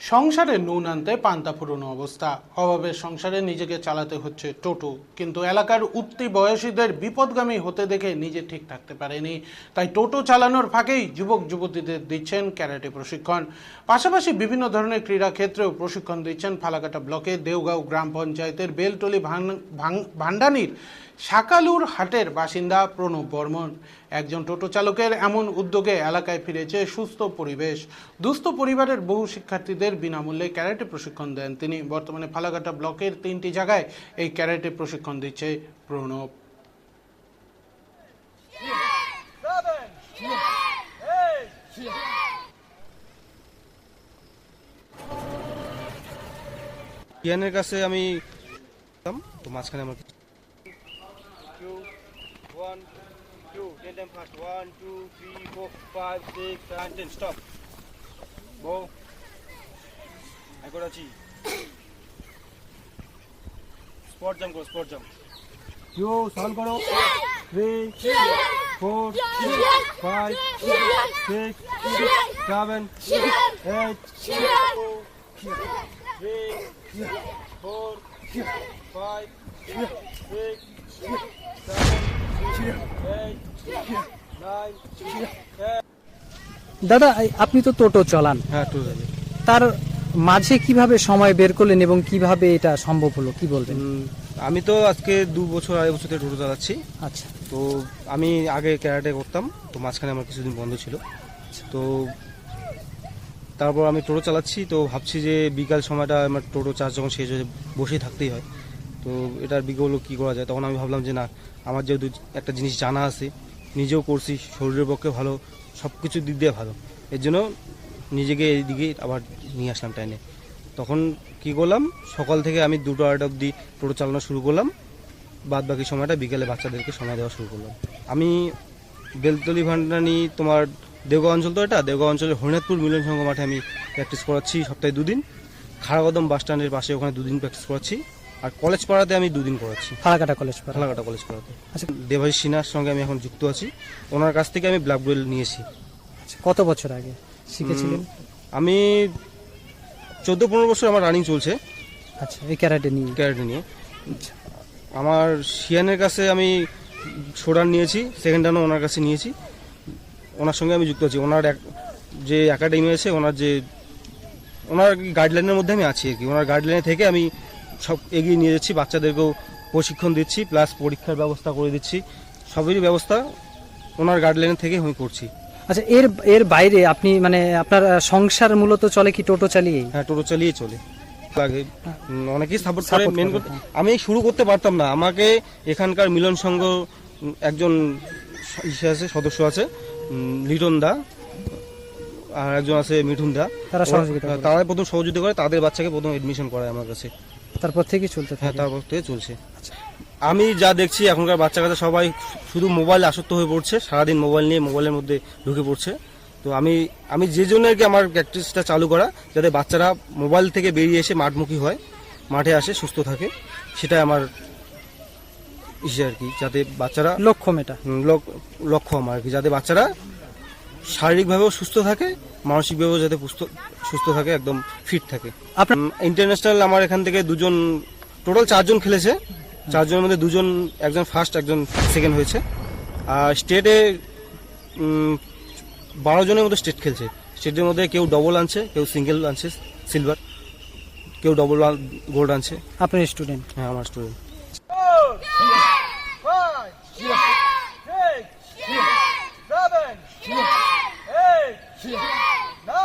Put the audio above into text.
সংসারে নুন আনতে পান্তা ফুরোনো অবস্থা। অভাবের সংসারে নিজেকে চালাতে হচ্ছে টোটো। কিন্তু এলাকার উঠতি বয়সীদের বিপদগামী হতে দেখে নিজে ঠিক থাকতে পারেনি। তাই টোটো চালানোর ফাঁকেই যুবক যুবতীদের দিচ্ছেন ক্যারাটে প্রশিক্ষণ। পাশাপাশি বিভিন্ন ধরনের ক্রীড়া ক্ষেত্রেও প্রশিক্ষণ দিচ্ছেন ফালাকাটা ব্লকে দেওগাঁও গ্রাম পঞ্চায়েতের বেলটলি ভান্ডানির শাকালুর হাটের বাসিন্দা প্রণব বর্মন। একজন টোটো চালকের এমন উদ্যোগে এলাকায় ফিরেছে সুস্থ পরিবেশ। দুস্থ পরিবারের বহু শিক্ষার্থীদের বিনামূল্যে ক্যারাটে প্রশিক্ষণ দেন তিনি। বর্তমানে ফালাকাটা ব্লকের তিনটি জায়গায় এই ক্যারাটে প্রশিক্ষণ দিচ্ছে প্রণব। ইয়ানের কাছে আমি তো মাঝখানে আমার one, two. Ten them fast. One, two, three, four, five, six, seven, ten. Stop. Bow. I got a chi. Spot jump karo, spot jump. You solve karo. Three, four, five, six, seven, eight, three, four, five, six, seven. দাদা আপনি তো টোটো চালান। হ্যাঁ তার মাঝে কীভাবে সময় বের করলেন এবং কীভাবে এটা সম্ভব হলো কি বলবেন? আমি তো আজকে দু বছর আড়াই বছর থেকে টোটো চালাচ্ছি। আচ্ছা। তো আমি আগে ক্যারাটে করতাম তো মাঝখানে আমার কিছুদিন বন্ধ ছিল। তো তারপর আমি টোটো চালাচ্ছি তো ভাবছি যে বিকাল সময়টা আমার টোটো চার্জ যখন শেষ হয়ে বসেই থাকতেই হয়। তো এটার বিকল্প কী করা যায়? তখন আমি ভাবলাম যে না, আমার যেহেতু একটা জিনিস জানা আছে, নিজেও করছি, শরীরের পক্ষে ভালো সব কিছু দিক দিয়ে ভালো। এর জন্য নিজেকে এইদিকে আবার নিয়ে আসলাম টাইনে তখন কি করলাম, সকাল থেকে আমি দুটো আড়াইটা অবধি টোটো চালানো শুরু করলাম। বাদ বাকি সময়টা বিকেলে বাচ্চাদেরকে সময় দেওয়া শুরু করলাম। আমি বেলতলি ভান্ডানি, তোমার দেওগাঁ অঞ্চল তো এটা? দেওগাঁ অঞ্চলের হরিনাথপুর মিলন সংঘ মাঠে আমি প্র্যাকটিস করাচ্ছি সপ্তাহে দুদিন। খাড়াগদম বাস স্ট্যান্ডের পাশে ওখানে দুদিন প্র্যাকটিস করাচ্ছি। আর কলেজ পাড়াতে আমি দুদিন করাচ্ছি। ফালাকাটা কলেজ পাড়া ফালাকাটা কলেজ পাড়াতে আচ্ছা। দেবাশিস সিনহার সঙ্গে আমি এখন যুক্ত আছি। ওনার কাছ থেকে আমি ব্ল্যাক বেল্ট নিয়েছি। আচ্ছা, কত বছর আগে শিখেছিলেন? আমি চোদ্দ পনেরো বছর আমার রানিং চলছে। আচ্ছা এই ক্যারাটে নিয়ে? ক্যারেটে নিয়ে। আমার শিয়ানের কাছে আমি সোডান নিয়েছি সেকেন্ড রানও ওনার কাছে নিয়েছি। ওনার সঙ্গে আমি যুক্ত আছি। ওনার যে একাডেমি আছে ওনার যে ওনার গাইডলাইনের মধ্যে আমি আছি আর কি। ওনার গাইডলাইনে থেকে আমি সব এগিয়ে নিয়ে যাচ্ছি বাচ্চাদেরকেও প্রশিক্ষণ দিচ্ছি প্লাস পরীক্ষার ব্যবস্থা করে দিচ্ছি। সবেরই ব্যবস্থা ওনার গাইডলাইন থেকে আমি করছি। আচ্ছা এর এর বাইরে আপনি মানে আপনার সংসার মূলত চলে কি টোটো চালিয়ে হ্যাঁ টোটো চালিয়ে চলে। লাগে। অনেকেই সাপোর্ট করে মেন হ্যাঁ। আমি শুরু করতে পারতাম না। আমাকে এখানকার মিলন সংঘ একজন ইসে আছে সদস্য আছে লিটন দা আর একজন আছে মিঠুন দা। তারা সহযোগিতা। তারা প্রথম সহযোগিতা করে তাদের বাচ্চাকে প্রথম এডমিশন করায় আমার কাছে। তারপর থেকে চলতে হ্যাঁ থাকে। তারপর থেকে চলছে। আচ্ছা। আমি যা দেখছি এখনকার বাচ্চা কাচ্চা সবাই শুধু মোবাইল আসক্ত হয়ে পড়ছে সারাদিন মোবাইল নিয়ে মোবাইলের মধ্যে ঢুকে পড়ছে। তো আমি আমি যে জন্য আর কি আমার প্র্যাকটিসটা চালু করা যাতে বাচ্চারা মোবাইল থেকে বেরিয়ে এসে মাঠমুখী হয় মাঠে আসে সুস্থ থাকে সেটাই আমার ইসে আর কি যাতে বাচ্চারা লক্ষ্য মেটা। লক্ষ্য আমার আর কি যাতে বাচ্চারা শারীরিকভাবেও সুস্থ থাকে মানসিকভাবেও যাতে সুস্থ থাকে একদম ফিট থাকে। আপনার ইন্টারন্যাশনাল আমার এখান থেকে দুজন টোটাল চারজন খেলেছে। চারজনের মধ্যে দুজন একজন ফার্স্ট একজন সেকেন্ড হয়েছে। আর স্টেটে বারো জনের মতো স্টেট খেলছে। স্টেটের মধ্যে কেউ ডবল আনছে কেউ সিঙ্গেল আনছে সিলভার কেউ ডবল গোল্ড আনছে। আপনার স্টুডেন্ট হ্যাঁ আমার স্টুডেন্ট